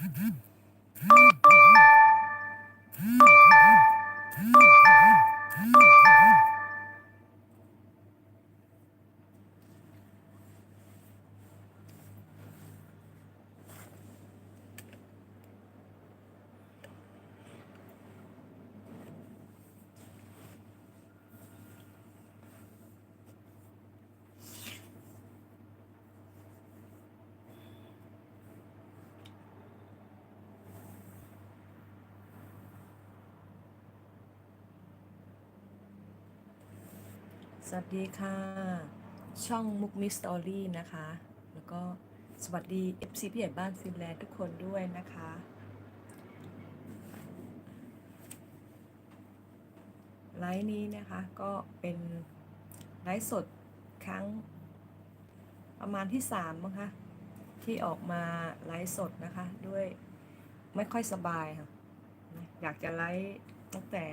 Mm-hmm. สวัสดีค่ะ ช่องมุกมิสตอรี่นะคะ แล้วก็สวัสดี FC พี่ใหญ่บ้านฟินแลนด์ทุกคนด้วยนะคะ ไลฟ์นี้นะคะก็เป็นไลฟ์สดครั้งประมาณที่สามมั้งคะที่ออกมาไลฟ์สดนะคะด้วยไม่ค่อยสบายค่ะ อยากจะไลฟ์ตั้งแต่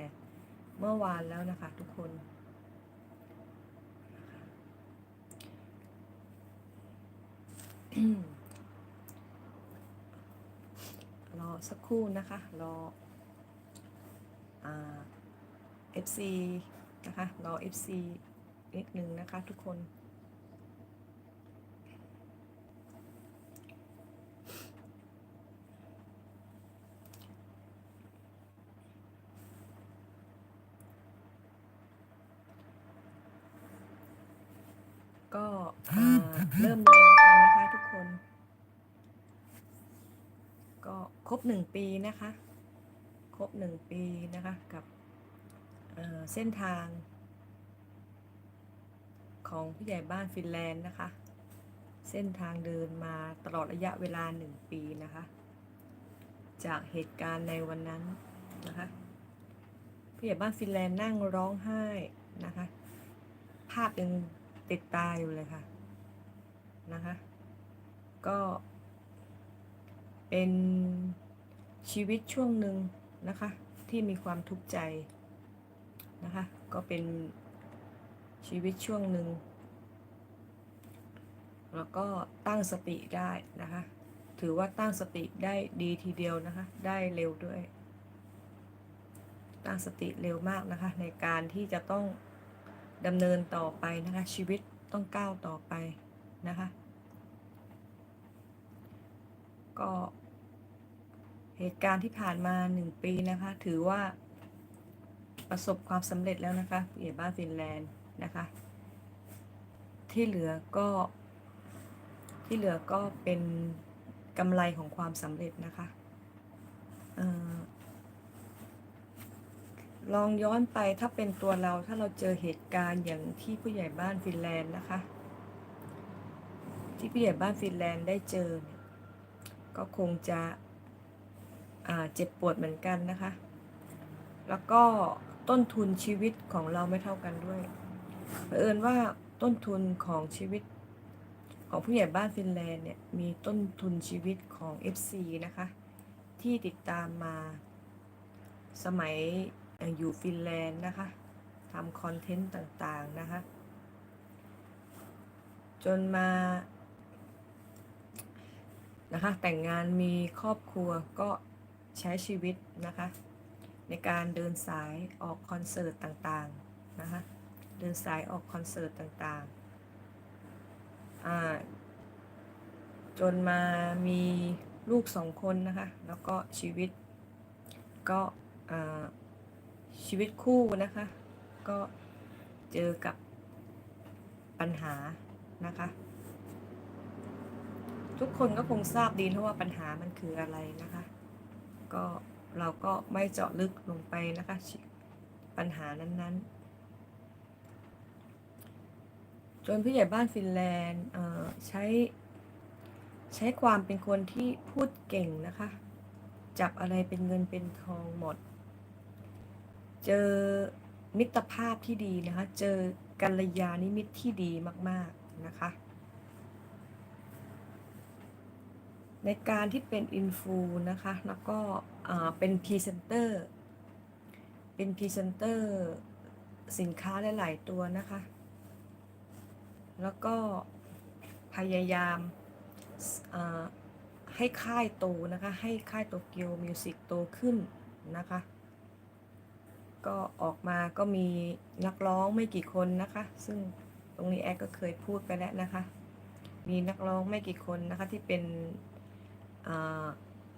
เมื่อวานแล้วนะคะทุกคน รอสักครู่นะคะ รอเอ่า FC นะคะ รอเอฟซีนิดนึงนะคะทุกคน ก็เริ่มเลยแล้วกันนะคะทุกคน ก็ครบหนึ่งปีนะคะ ครบหนึ่งปีนะคะกับเเส้นทาง ของผู้ใหญ่บ้านฟินแลนด์นะคะ เส้นทางเดินมาตลอดระยะเวลาหนึ่งปีนะคะ จากเหตุการณ์ในวันนั้นนะคะผู้ใหญ่บ้านฟินแลนด์นั่งร้องไห้นะคะ ภาพยัง ติดตาอยู่เลยค่ะนะคะ ก็เป็นชีวิตช่วงหนึ่งนะคะ ที่มีความทุกข์ใจนะคะ ก็เป็นชีวิตช่วงหนึ่งแล้วก็ตั้งสติได้นะคะ ถือว่าตั้งสติได้ดีทีเดียวนะคะ ได้เร็วด้วย ตั้งสติเร็วมากนะคะ ในการที่จะต้อง ดำเนินต่อไปนะคะ ชีวิตต้องก้าวต่อไปนะคะ ก็เหตุการณ์ที่ผ่านมาหนึ่งปีนะคะ ถือว่าประสบความสำเร็จแล้วนะคะผู้ใหญ่บ้านฟินแลนด์นะคะ ที่เหลือก็ที่เหลือก็เป็นกำไรของความสำเร็จนะคะ เออ ลองย้อนไปถ้าเป็นตัวเราถ้าเราเจอเหตุการณ์อย่างที่ผู้ใหญ่บ้านฟินแลนด์นะคะ ที่ผู้ใหญ่บ้านฟินแลนด์ได้เจอเนี่ยก็คงจะเจ็บปวดเหมือนกันนะคะ แล้วก็ต้นทุนชีวิตของเราไม่เท่ากันด้วยเผอิญว่าต้นทุนของชีวิตของผู้ใหญ่บ้านฟินแลนด์เนี่ยมีต้นทุนชีวิตของ FC นะคะ ที่ติดตามมาสมัย อยู่ฟินแลนด์นะคะทำคอนเทนต์ต่างๆนะคะจนมานะคะแต่งงานมีครอบครัวก็ใช้ชีวิตนะคะ ในการเดินสายออกคอนเสิร์ตต่างๆนะคะเดินสายออกคอนเสิร์ตต่างๆจนมามีลูกสองคนนะคะ แล้วก็ชีวิตก็ ชีวิตคู่นะคะ ก็เจอกับปัญหานะคะ ทุกคนก็คงทราบดีเพราะว่าปัญหามันคืออะไรนะคะ ก็เราก็ไม่เจาะลึกลงไปนะคะ ปัญหานั้นๆ จนผู้ใหญ่บ้านฟินแลนด์ใช้ใช้ความเป็นคนที่พูดเก่งนะคะ จับอะไรเป็นเงินเป็นทองหมด เจอมิตรภาพที่ดีนะคะ เจอกัลยาณมิตรที่ดีมาก ๆ นะคะ ในการที่เป็นอินฟูนะคะ แล้วก็เป็นพรีเซนเตอร์ เป็นพรีเซนเตอร์สินค้าหลาย ๆ ตัวนะคะ แล้วก็พยายามให้ค่ายโตนะคะ ให้ค่ายโตเกียวมิวสิกโตขึ้นนะคะ ก็ออกมาก็มีนักร้องไม่กี่คนนะคะ ซึ่งตรงนี้แอดก็เคยพูดไปแล้วนะคะ มีนักร้องไม่กี่คนนะคะที่เป็น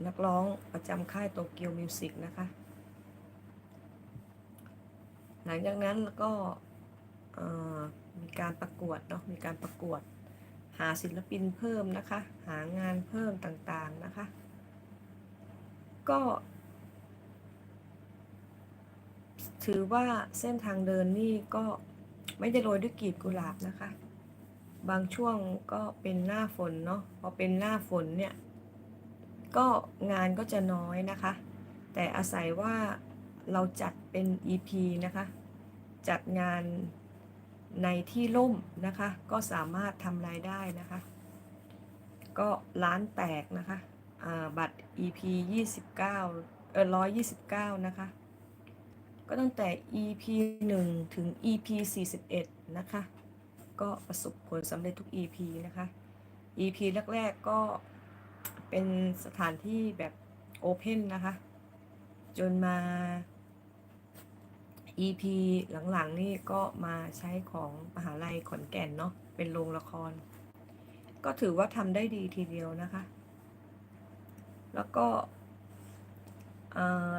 นักร้องประจำค่ายโตเกียวมิวสิกนะคะ หลังจากนั้นก็มีการประกวดเนาะ มีการประกวดหาศิลปินเพิ่มนะคะ หางานเพิ่มต่างๆนะคะ ก็ ถือว่าเส้นทางเดินนี่ก็ไม่ได้โรยด้วยกลีบกุหลาบนะคะ บางช่วงก็เป็นหน้าฝนเนาะพอเป็นหน้าฝนเนี่ย ก็งานก็จะน้อยนะคะ แต่อาศัยว่าเราจัดเป็น EP นะคะ จัดงานในที่ร่มนะคะ ก็สามารถทำรายได้นะคะ ก็ร้านแตกนะคะอ่าบัตร EP 29เออ129 นะคะ ก็ตั้งแต่ EP 1 ถึง EP 41 นะคะ ก็ประสบผลสำเร็จทุก EP นะคะ EP แรก ๆ ก็เป็นสถานที่แบบโอเพนนะคะ จนมา EP หลังๆ นี่ก็มาใช้ของมหาลัยขอนแก่นเนาะ เป็นโรงละคร ก็ถือว่าทำได้ดีทีเดียวนะคะ แล้วก็อ่อ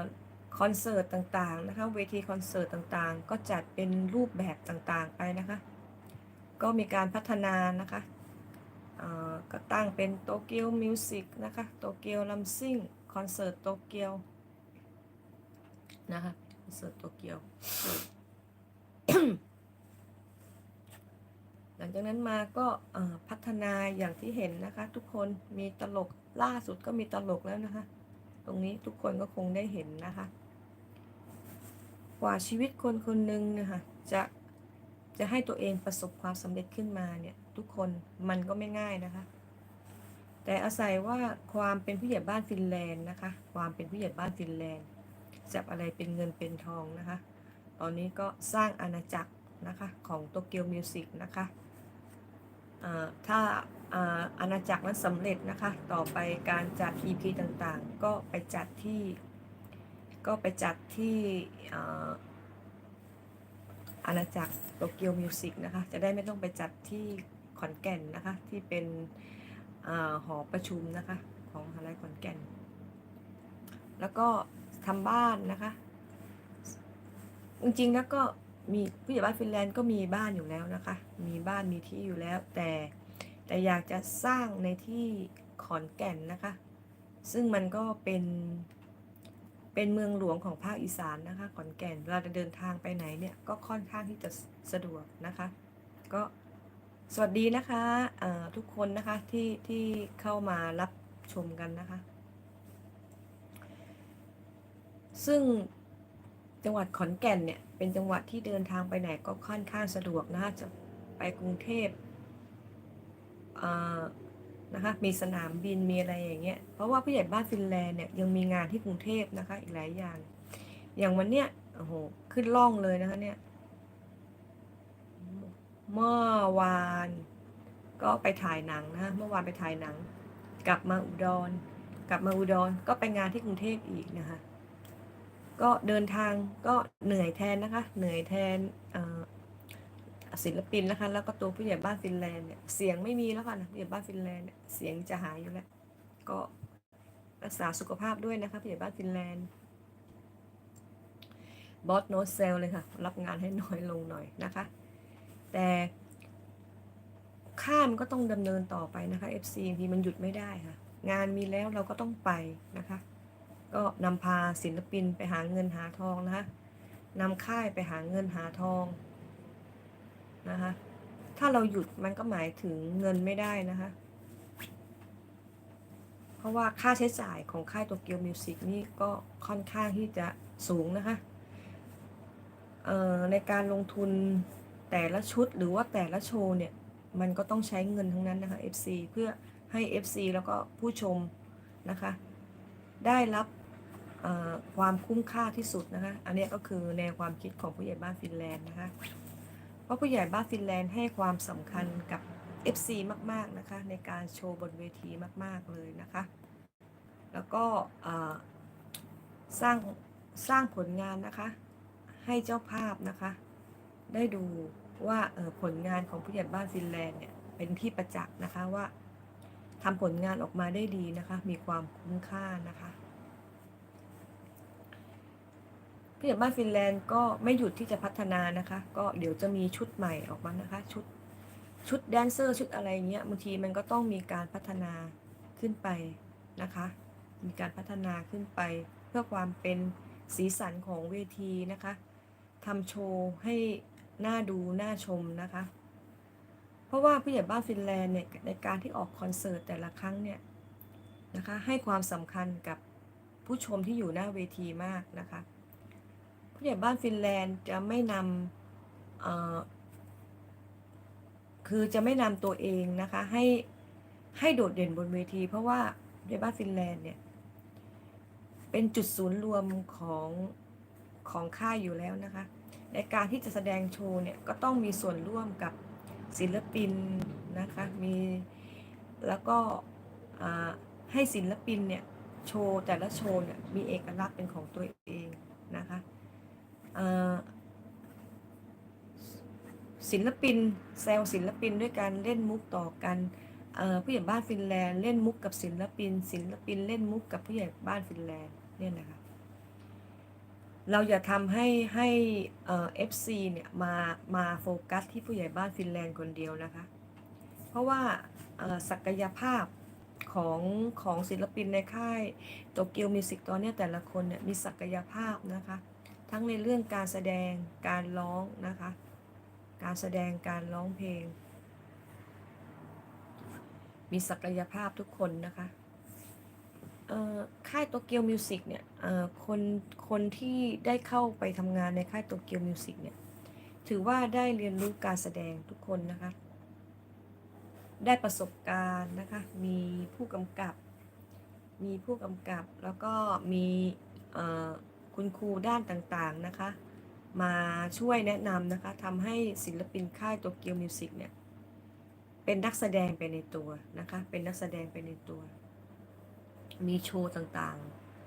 คอนเสิร์ตต่างๆนะคะเวทีคอนเสิร์ตต่างๆ ก็จัดเป็นรูปแบบต่างๆไปนะคะ ก็มีการพัฒนานะคะก็ตั้งเป็นโตเกียวมิวสิกนะคะโตเกียวลัมซิ่งคอนเสิร์ตโตเกียวนะคะคอนเสิร์ตโตเกียวหลังจากนั้นมาก็พัฒนาอย่างที่เห็นนะคะ ทุกคนมีตลกล่าสุดก็มีตลกแล้วนะคะ รงนี้ทุกคนก็คงได้เห็นนะคะ กว่าชีวิตคนคนหนึ่งนะคะจะจะให้ตัวเองประสบความสำเร็จขึ้นมาเนี่ยทุกคนมันก็ไม่ง่ายนะคะ แต่อาศัยว่าความเป็นผู้ใหญ่บ้านฟินแลนด์นะคะ ความเป็นผู้ใหญ่บ้านฟินแลนด์จับอะไรเป็นเงินเป็นทองนะคะ ตอนนี้ก็สร้างอาณาจักรนะคะของโตเกียวมิวสิกนะคะถ้า อาณาจักรนั้นสำเร็จนะคะ ต่อไปการจัด EP ต่างๆ ก็ไปจัดที่ ก็ไปจัดที่อาณาจักรโตเกียวมิวสิกนะคะ จะได้ไม่ต้องไปจัดที่ขอนแก่นนะคะ ที่เป็นอหอประชุมนะคะ ของมหาลัยขอนแก่น แล้วก็ทำบ้านนะคะ จริงๆแล้วก็มีผู้ใหญ่บ้านฟินแลนด์ก็มีบ้านอยู่แล้วนะคะ มีบ้านมีที่อยู่แล้วแต่ แต่อยากจะสร้างในที่ขอนแก่นนะคะ ซึ่งมันก็เป็นเป็นเมืองหลวงของภาคอีสานนะคะ ขอนแก่นเวลาจะเดินทางไปไหนเนี่ยก็ค่อนข้างที่จะสะดวกนะคะ ก็สวัสดีนะคะทุกคนนะคะที่ที่เข้ามารับชมกันนะคะ ซึ่งจังหวัดขอนแก่นเนี่ยเป็นจังหวัดที่เดินทางไปไหนก็ค่อนข้างสะดวกนะคะจะไปกรุงเทพ นะคะมีสนามบินมีอะไรอย่างเงี้ยเพราะว่าผู้ใหญ่บ้านฟินแลนด์เนี่ยยังมีงานที่กรุงเทพนะคะ อีกหลายอย่าง อย่างวันเนี้ยโอ้โหขึ้นล่องเลยนะคะเนี่ยเมื่อวานก็ไปถ่ายหนังนะคะเมื่อวานไปถ่ายหนัง กลับมาอุดร กลับมาอุดรก็ไปงานที่กรุงเทพอีกนะคะก็เดินทางก็เหนื่อยแทนนะคะ เหนื่อยแทนอ ศิลปินนะคะ แล้วก็ตัวผู้ใหญ่บ้านฟินแลนด์เนี่ยเสียงไม่มีแล้วค่ะนะผู้ใหญ่บ้านฟินแลนด์เนี่ยเสียงจะหายอยู่แล้ว ก็รักษาสุขภาพด้วยนะคะผู้ใหญ่บ้านฟินแลนด์บอสโนเซลเลยค่ะ รับงานให้น้อยลงหน่อยนะคะ แต่ข้ามก็ต้องดำเนินต่อไปนะคะ FC ทีมันหยุดไม่ได้ค่ะ งานมีแล้วเราก็ต้องไปนะคะ ก็นำพาศิลปินไปหาเงินหาทองนะคะนำค่ายไปหาเงินหาทอง นะคะ ถ้าเราหยุดมันก็หมายถึงเงินไม่ได้นะคะ เพราะว่าค่าใช้จ่ายของค่ายโตเกียวมิวสิกนี่ก็ค่อนข้างที่จะสูงนะคะในการลงทุนแต่ละชุดหรือว่าแต่ละโชว์เนี่ย มันก็ต้องใช้เงินทั้งนั้นนะคะ FC เพื่อให้ FC แล้วก็ผู้ชมนะคะ ได้รับความคุ้มค่าที่สุดนะคะ อันนี้ก็คือแนวความคิดของผู้ใหญ่บ้านฟินแลนด์นะคะ เพราะผู้ใหญ่บ้านฟินแลนด์ให้ความสำคัญกับ FC มาก ๆ นะคะ ในการโชว์บนเวทีมาก ๆ เลยนะคะ แล้วก็สร้างสร้างผลงานนะคะ ให้เจ้าภาพนะคะ ได้ดูว่าผลงานของผู้ใหญ่บ้านฟินแลนด์เนี่ย เป็นที่ประจักษ์นะคะว่าทำผลงานออกมาได้ดีนะคะ มีความคุ้มค่านะคะ ผู้ใหญ่บ้านฟินแลนด์ก็ไม่หยุดที่จะพัฒนานะคะ ก็เดี๋ยวจะมีชุดใหม่ออกมานะคะ ชุดชุดแดนเซอร์ชุดอะไรเงี้ยบางทีมันก็ต้องมีการพัฒนาขึ้นไปนะคะ มีการพัฒนาขึ้นไป เพื่อความเป็นสีสันของเวทีนะคะทำโชว์ให้น่าดูน่าชมนะคะ เพราะว่าผู้ใหญ่บ้านฟินแลนด์เนี่ยในการที่ออกคอนเสิร์ตแต่ละครั้งเนี่ยนะคะให้ความสำคัญกับผู้ชมที่อยู่หน้าเวทีมากนะคะ ผู้ใหญ่บ้านฟินแลนด์จะไม่นำคือจะไม่นำตัวเองนะคะ ให้ให้โดดเด่นบนเวที เพราะว่าผู้ใหญ่บ้านฟินแลนด์เนี่ยเป็นจุดศูนย์รวมของของค่ายอยู่แล้วนะคะ ในการที่จะแสดงโชว์เนี่ยก็ต้องมีส่วนร่วมกับศิลปินนะคะมีแล้วก็ให้ศิลปินเนี่ยโชว์แต่ละโชว์เนี่ยมีเอกลักษณ์เป็นของตัวเองนะคะ ศิลปินแซวศิลปินด้วยการเล่นมุกต่อกันผู้ใหญ่บ้านฟินแลนด์เล่นมุกกับศิลปิน ศิลปินเล่นมุกกับผู้ใหญ่บ้านฟินแลนด์เนี่ยนะคะเราอย่าทำให้ให้เอฟซีเนี่ยมามาโฟกัสที่ผู้ใหญ่บ้านฟินแลนด์คนเดียวนะคะ เพราะว่าศักยภาพของของศิลปินในค่ายโตเกียวมิวสิกตอนนี้แต่ละคนเนี่ยมีศักยภาพนะคะ ทั้งในเรื่องการแสดงการร้องนะคะ การแสดงการร้องเพลง มีศักยภาพทุกคนนะคะค่ายโตเกียวมิวสิกเนี่ยคนคนที่ได้เข้าไปทำงานในค่ายโตเกียวมิวสิกเนี่ยถือว่าได้เรียนรู้การแสดงทุกคนนะคะ ได้ประสบการณ์นะคะ มีผู้กำกับ มีผู้กำกับแล้วก็มี คุณครูด้านต่างๆนะคะ มาช่วยแนะนำนะคะทำให้ศิลปินค่ายโตเกียวมิวสิกเนี่ย เป็นนักแสดงไปในตัวนะคะ เป็นนักแสดงไปในตัว มีโชว์ต่าง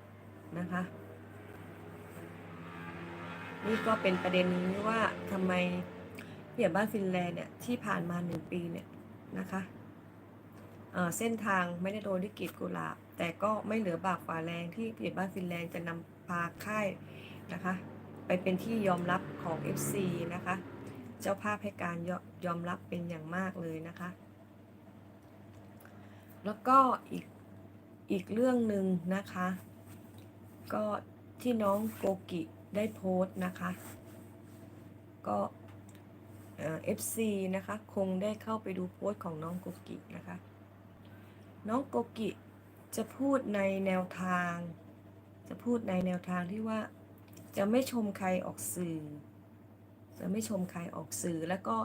ๆนะคะ นี่ก็เป็นประเด็นนี้ว่าทำไมผู้ใหญ่บ้านฟินแลนด์เนี่ยที่ผ่านมาหนึ่งปีเนี่ยนะคะเเส้นทางไม่ได้โดนด้วยกลีบกุหลาบแต่ก็ไม่เหลือบากฝ่าแรงที่ผู้ใหญ่บ้านฟินแลนด์จะนำาค่ายนะคะ ไปเป็นที่ยอมรับของ FC นะคะ เจ้าภาพให้การยอยอมรับเป็นอย่างมากเลยนะคะ แล้วก็อีกอีกเรื่องหนึ่งนะคะ ก็ที่น้องโกกิได้โพสต์นะคะ ก็เอฟซีนะคะ คงได้เข้าไปดูโพสต์ของน้องโกกินะคะ น้องโกกิจะพูดในแนวทาง จะพูดในแนวทางที่ว่า จะไม่ชมใครออกสื่อ จะไม่ชมใครออกสื่อแล้วก็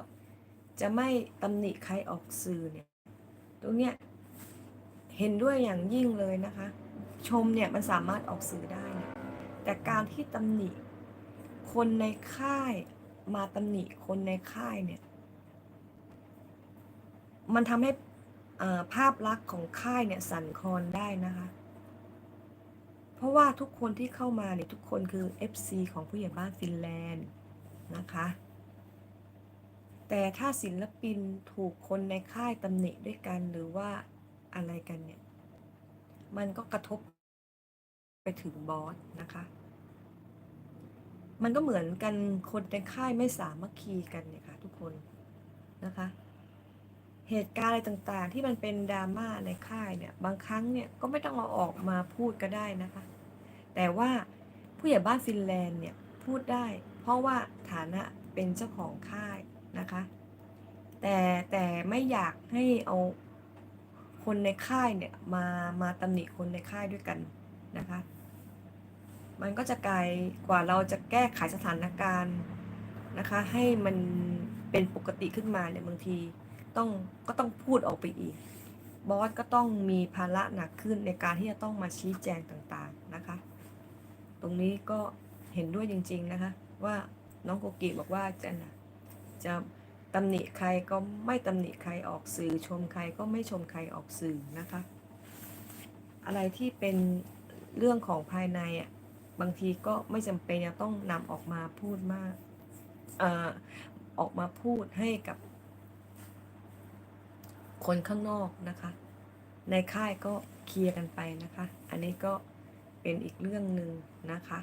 จะไม่ตำหนิใครออกสื่อเนี่ยตรงเนี้ยเห็นด้วยอย่างยิ่งเลยนะคะ ชมเนี่ยมันสามารถออกสื่อได้นะแต่การที่ตำหนิคนในค่ายมาตำหนิคนในค่ายเนี่ย มันทำให้ภาพลักษณ์ของค่ายเนี่ยสั่นคลอนได้นะคะ เพราะว่าทุกคนที่เข้ามาเนี่ยทุกคนคือ FC ของผู้ใหญ่บ้านฟินแลนด์นะคะ แต่ถ้าศิลปินถูกคนในค่ายตำหนิด้วยกันหรือว่าอะไรกันเนี่ย มันก็กระทบไปถึงบอสนะคะ มันก็เหมือนกันคนในค่ายไม่สามัคคีกันเนี่ยค่ะทุกคนนะคะ เหตุการณ์อะไรต่างๆ ที่มันเป็นดราม่าในค่ายเนี่ย บางครั้งเนี่ยก็ไม่ต้องเอาออกมาพูดก็ได้นะคะ แต่ว่าผู้ใหญ่บ้านฟินแลนด์เนี่ยพูดได้ เพราะว่าฐานะเป็นเจ้าของค่ายนะคะ แต่แต่ไม่อยากให้เอาคนในค่ายเนี่ยมามาตำหนิคนในค่ายด้วยกันนะคะ มันก็จะไกลกว่าเราจะแก้ไขสถานการณ์นะคะ ให้มันเป็นปกติขึ้นมาเนี่ยบางที ต้องก็ต้องพูดออกไปอีก บอสก็ต้องมีภาระหนักขึ้นในการที่จะต้องมาชี้แจงต่างๆนะคะ ตรงนี้ก็เห็นด้วยจริง ๆนะคะ ว่าน้องโกกิบอกว่าจะนะจะตำหนิใครก็ไม่ตำหนิใครออกสื่อ ชมใครก็ไม่ชมใครออกสื่อนะคะ อะไรที่เป็นเรื่องของภายในอะบางทีก็ไม่จำเป็นจะต้องนำออกมาพูดมากเอ่อออกมาพูดให้กับ คนข้างนอกนะคะ ในค่ายก็เคลียร์กันไปนะคะ อันนี้ก็เป็นอีกเรื่องหนึ่งนะคะ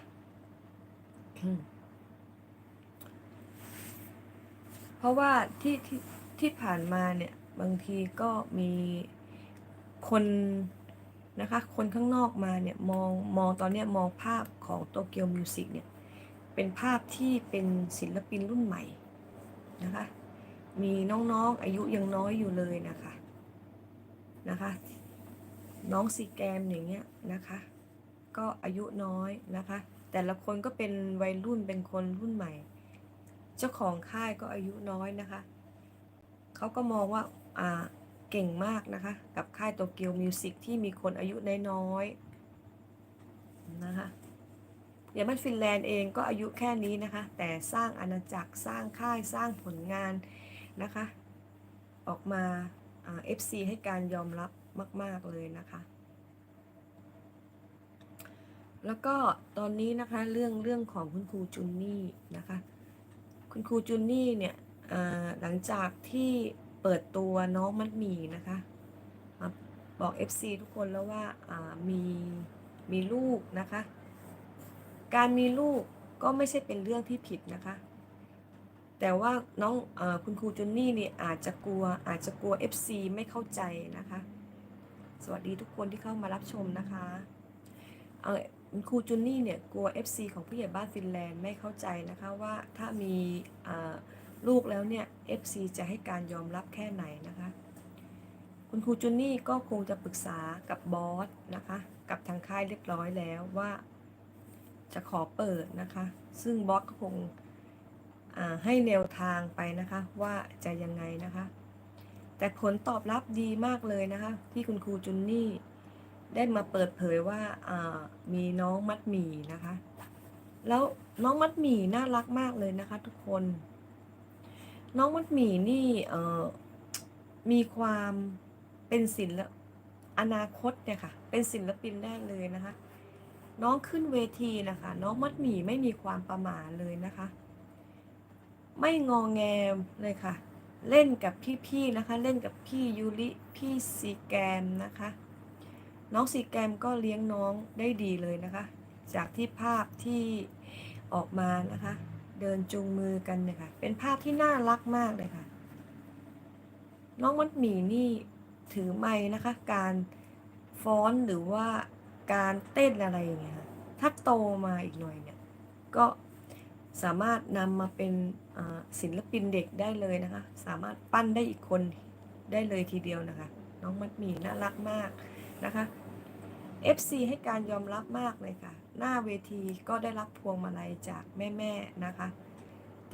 เพราะว่าที่ที่ที่ผ่านมาเนี่ย บางทีก็มีคนนะคะ คนข้างนอกมาเนี่ยมองมองตอนเนี้ยมองภาพของโตเกียวมิวสิกเนี่ย เป็นภาพที่เป็นศิลปินรุ่นใหม่นะคะ มีน้องๆอายุยังน้อยอยู่เลยนะคะนะคะ น้องซีแกมอย่างเงี้ยนะคะ ก็อายุน้อยนะคะ แต่ละคนก็เป็นวัยรุ่นเป็นคนรุ่นใหม่ เจ้าของค่ายก็อายุน้อยนะคะเขาก็มองว่าอ่าเก่งมากนะคะ กับค่ายโตเกียวมิวสิกที่มีคนอายุน้อยๆนะคะอย่างมันฟินแลนด์เองก็อายุแค่นี้นะคะ แต่สร้างอาณาจักรสร้างค่ายสร้างผลงาน นะคะ ออกมาอ่า FC ให้การยอมรับมาก ๆ เลยนะคะ แล้วก็ตอนนี้นะคะเรื่องเรื่องของคุณครูจุนนี่นะคะ คุณครูจุนนี่เนี่ยหลังจากที่เปิดตัวน้องมัดหมี่นะคะบอก FC ทุกคนแล้วว่ามีมีลูกนะคะ การมีลูกก็ไม่ใช่เป็นเรื่องที่ผิดนะคะ แต่ว่าน้องอคุณครูจุนนี่เนี่ยอาจจะกลัวอาจจะกลัว FC ไม่เข้าใจนะคะ สวัสดีทุกคนที่เข้ามารับชมนะคะเออคุณครูจุนนี่เนี่ยกลัว FC ของผู้ใหญ่บ้านฟินแลนด์ไม่เข้าใจนะคะว่าถ้ามีลูกแล้วเนี่ย FC จะให้การยอมรับแค่ไหนนะคะ คุณครูจุนนี่ก็คงจะปรึกษากับบอสนะคะ กับทางค่ายเรียบร้อยแล้วว่าจะขอเปิดนะคะ ซึ่งบอสก็คง ให้แนวทางไปนะคะว่าจะยังไงนะคะ แต่ผลตอบรับดีมากเลยนะคะ ที่คุณครูจุนนี่ได้มาเปิดเผยว่ามีน้องมัดหมี่นะคะ แล้วน้องมัดหมี่น่ารักมากเลยนะคะ ทุกคน น้องมัดหมี่นี่มีความเป็นศิลป์อนาคตเนี่ยค่ะ เป็นศิลปินได้เลยนะคะ น้องขึ้นเวทีนะคะ น้องมัดหมี่ไม่มีความประหม่าเลยนะคะ ไม่งองแงมเลยค่ะ เล่นกับพี่ๆนะคะ เล่นกับพี่ยูริพี่ซีแกมนะคะ น้องซีแกมก็เลี้ยงน้องได้ดีเลยนะคะ จากที่ภาพที่ออกมานะคะ เดินจูงมือกันเนี่ยค่ะ เป็นภาพที่น่ารักมากเลยค่ะ น้องมัดหมี่นี่ถือไม้นะคะ การฟ้อนหรือว่าการเต้นอะไรอย่างเงี้ยถ้าโตมาอีกหน่อยเนี่ย ก็ สามารถนำมาเป็นศิลปินเด็กได้เลยนะคะ สามารถปั้นได้อีกคนได้เลยทีเดียวนะคะ น้องมัดหมี่น่ารักมากนะคะ FC ให้การยอมรับมากเลยค่ะ หน้าเวทีก็ได้รับพวงมาลัยจากแม่ๆนะคะ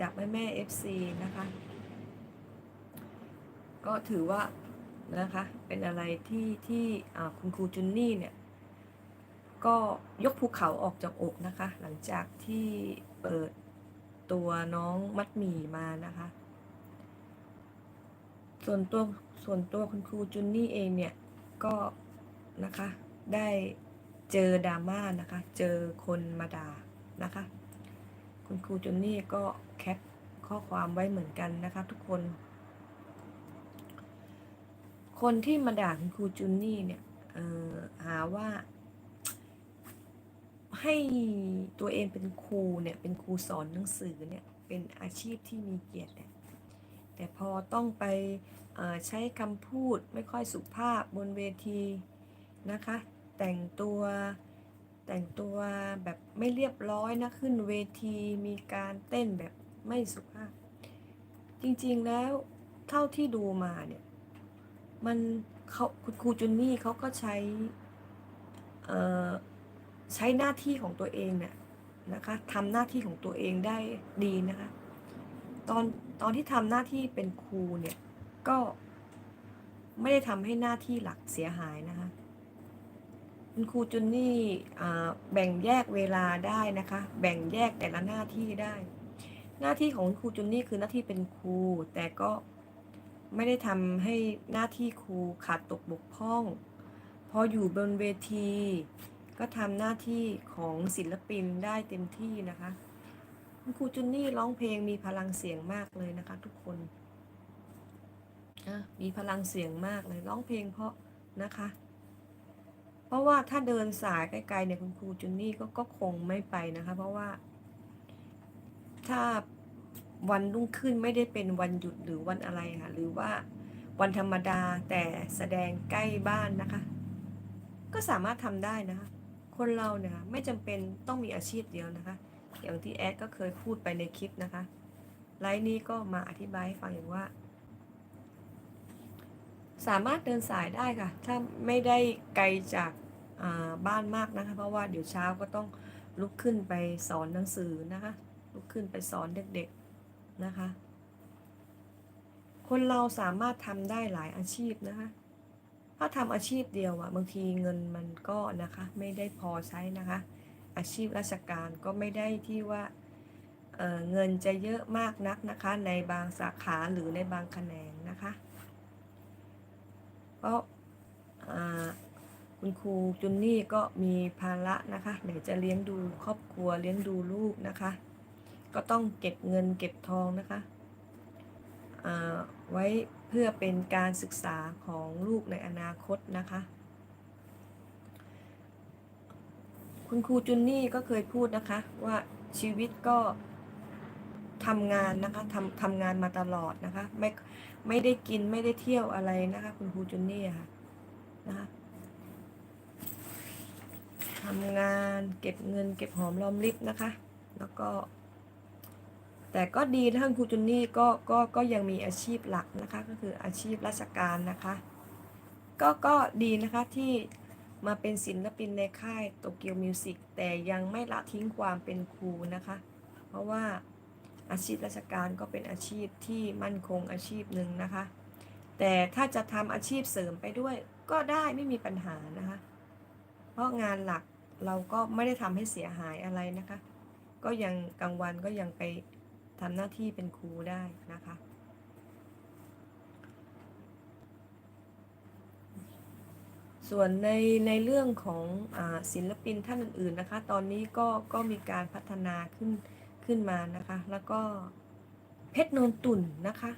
จากแม่แม่ๆ FC นะคะ ก็ถือว่านะคะเป็นอะไรที่ที่คุณครูจุนนี่เนี่ยก็ยกภูเขาออกจากอกนะคะ หลังจากที่เปิด ตัวน้องมัดหมี่มานะคะ ส่วนตัวส่วนตัวคุณครูจุนนี่เองเนี่ยก็นะคะได้เจอดราม่านะคะ เจอคนมาด่านะคะ คุณครูจุนนี่ก็แคปข้อความไว้เหมือนกันนะคะ ทุกคน คนที่มาด่าคุณครูจุนนี่เนี่ยเออหาว่า ให้ตัวเองเป็นครูเนี่ยเป็นครูสอนหนังสือเนี่ยเป็นอาชีพที่มีเกียรติเนี่ยแต่พอต้องไปใช้คำพูดไม่ค่อยสุภาพบนเวทีนะคะ แต่งตัวแต่งตัวแบบไม่เรียบร้อยนะขึ้นเวทีมีการเต้นแบบไม่สุภาพ จริงๆแล้วเท่าที่ดูมาเนี่ยมันเขาคุณครูจุนนี่เขาก็ใช้เออ ใช้หน้าที่ของตัวเองเนี่ยนะคะทำหน้าที่ของตัวเองได้ดีนะคะ ตอนตอนที่ทำหน้าที่เป็นครูเนี่ยก็ไม่ได้ทำให้หน้าที่หลักเสียหายนะคะคุณครูจุนนี่แบ่งแยกเวลาได้นะคะ แบ่งแยกแต่ละหน้าที่ได้ หน้าที่ของคุณครูจุนนี่คือหน้าที่เป็นครู แต่ก็ไม่ได้ทำให้หน้าที่ครูขาดตกบกพร่อง พออยู่บนเวที ก็ทำหน้าที่ของศิลปินได้เต็มที่นะคะคุณครูจุนนี่ร้องเพลงมีพลังเสียงมากเลยนะคะ ทุกคนมีพลังเสียงมากเลยร้องเพลงเพราะนะคะ เพราะว่าถ้าเดินสายไกลๆเนี่ยคุณครูจุนนี่ก็ก็คงไม่ไปนะคะ เพราะว่า ถ้าวันรุ่งขึ้นไม่ได้เป็นวันหยุดหรือวันอะไรค่ะ หรือว่าวันธรรมดาแต่แสดงใกล้บ้านนะคะ ก็สามารถทำได้นะคะ คนเราเนี่ยไม่จำเป็นต้องมีอาชีพเดียวนะคะ อย่างที่แอดก็เคยพูดไปในคลิปนะคะไลฟ์นี้ก็มาอธิบายให้ฟังอย่างว่า สามารถเดินสายได้ค่ะ ถ้าไม่ได้ไกลจากาบ้านมากนะคะ เพราะว่าเดี๋ยวเช้าก็ต้องลุกขึ้นไปสอนหนังสือนะคะ ลุกขึ้นไปสอนเด็กๆนะคะ คนเราสามารถทำได้หลายอาชีพนะคะ ถ้าทำอาชีพเดียวอะบางทีเงินมันก็นะคะ ไม่ได้พอใช้นะคะ อาชีพราชการก็ไม่ได้ที่ว่าเเงินจะเยอะมากนักนะคะ ในบางสาขาหรือในบางแขนงนะคะ เพราะคุณครูจุนนี่ก็มีภาระนะคะไหนจะเลี้ยงดูครอบครัวเลี้ยงดูลูกนะคะ ก็ต้องเก็บเงินเก็บทองนะคะ ไว้เพื่อเป็นการศึกษาของลูกในอนาคตนะคะ คุณครูจุนนี่ก็เคยพูดนะคะว่าชีวิตก็ทำงานนะคะทำทำงานมาตลอดนะคะ ไม่ไม่ได้กินไม่ได้เที่ยวอะไรนะคะ คุณครูจุนนี่ค่ะนะคะทำงานเก็บเงินเก็บหอมรอมริบนะคะ แล้วก็ แต่ก็ดีนะคุณครูจุนนี่ก็ก็ก็ยังมีอาชีพหลักนะคะก็คืออาชีพราชการนะคะก็ก็ดีนะคะที่มาเป็นศิลปินในค่ายโตเกียวมิวสิกแต่ยังไม่ละทิ้งความเป็นครูนะคะ เพราะว่าอาชีพราชการก็เป็นอาชีพที่มั่นคงอาชีพหนึ่งนะคะ แต่ถ้าจะทำอาชีพเสริมไปด้วย ก็ได้ไม่มีปัญหานะคะ เพราะงานหลักเราก็ไม่ได้ทำให้เสียหายอะไรนะคะ ก็ยังกลางวันก็ยังไป ทำหน้าที่เป็นครูได้นะคะ ส่วนในในเรื่องของอศิลปินท่านอื่น ๆนะคะ ตอนนี้ก็ก็มีการพัฒนาขึ้นขึ้นมานะคะ แล้วก็เพชรโนนตุ่นนะคะ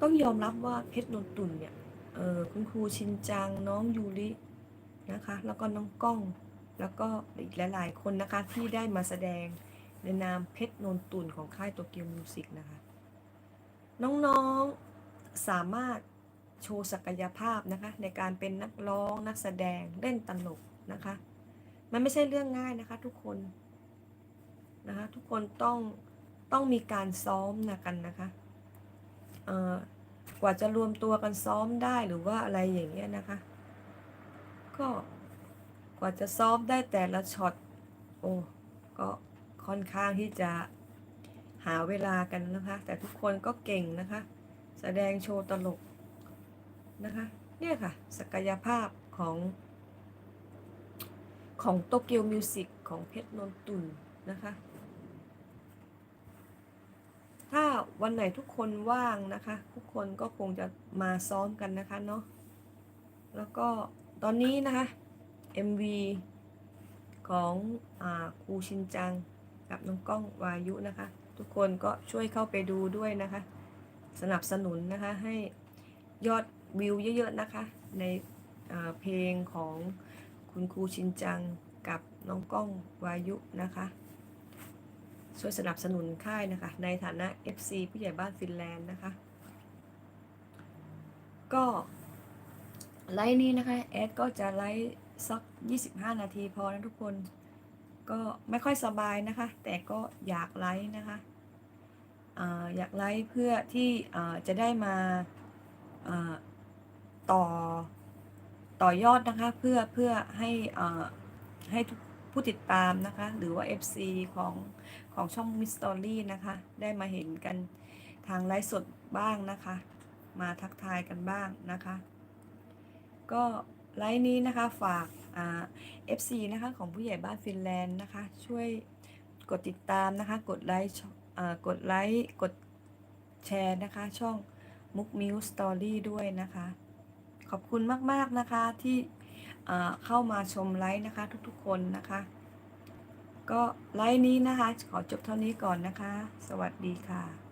ต้องยอมรับว่าเพชรโนนตุ่นเนี่ยคุณครูชินจังน้องยูรินะคะ แล้วก็น้องก้องแล้วก็อีกหลาย ๆ คนนะคะที่ได้มาแสดง ในนามเพชรนนตุนของค่ายโตเกียวมิวสิกนะคะ น้องๆสามารถโชว์ศักยภาพนะคะ ในการเป็นนักร้องนักแสดงเล่นตลกนะคะ มันไม่ใช่เรื่องง่ายนะคะทุกคนนะคะทุกคนต้องต้องมีการซ้อมนะกันนะคะเอ่อกว่าจะรวมตัวกันซ้อมได้หรือว่าอะไรอย่างเงี้ยนะคะ ก็กว่าจะซ้อมได้แต่ละช็อตโอ้ก็ ค่อนข้างที่จะหาเวลากันนะคะ แต่ทุกคนก็เก่งนะคะ แสดงโชว์ตลกนะคะ เนี่ยค่ะ ศักยภาพของของโตเกียวมิวสิกของเพชรนนตุนนะคะ ถ้าวันไหนทุกคนว่างนะคะ ทุกคนก็คงจะมาซ้อมกันนะคะเนาะ แล้วก็ตอนนี้นะคะ MV ของอครูชินจัง กับน้องก้องวายุนะคะ ทุกคนก็ช่วยเข้าไปดูด้วยนะคะ สนับสนุนนะคะให้ยอดวิวเยอะๆนะคะ ในเพลงของคุณครูชินจังกับน้องก้องวายุนะคะ ช่วยสนับสนุนค่ายนะคะ ในฐานะ FC ผู้ใหญ่บ้านฟินแลนด์นะคะ ก็ไลฟ์นี้นะคะ แอดก็จะไลฟ์สัก 25 นาทีพอนะทุกคน ก็ไม่ค่อยสบายนะคะ แต่ก็อยากไลฟ์นะคะออยากไลฟ์เพื่อที่จะได้มาต่อต่อยอดนะคะ เพื่อเพื่อให้ให้ผู้ติดตามนะคะ หรือว่า FC ของของช่องมิสตอรี่นะคะ ได้มาเห็นกันทางไลฟ์สดบ้างนะคะ มาทักทายกันบ้างนะคะ ก็ไลฟ์นี้นะคะฝาก อ่า FC นะคะของผู้ใหญ่บ้านฟินแลนด์นะคะ ช่วยกดติดตามนะคะ กดไลค์กดไลค์กดแชร์นะคะ ช่องมุกมิวสตอรี่ด้วยนะคะ ขอบคุณมาก ๆ นะคะที่เข้ามาชมไลฟ์นะคะ ทุกๆคนนะคะ ก็ไลฟ์นี้นะคะ ขอจบเท่านี้ก่อนนะคะ สวัสดีค่ะ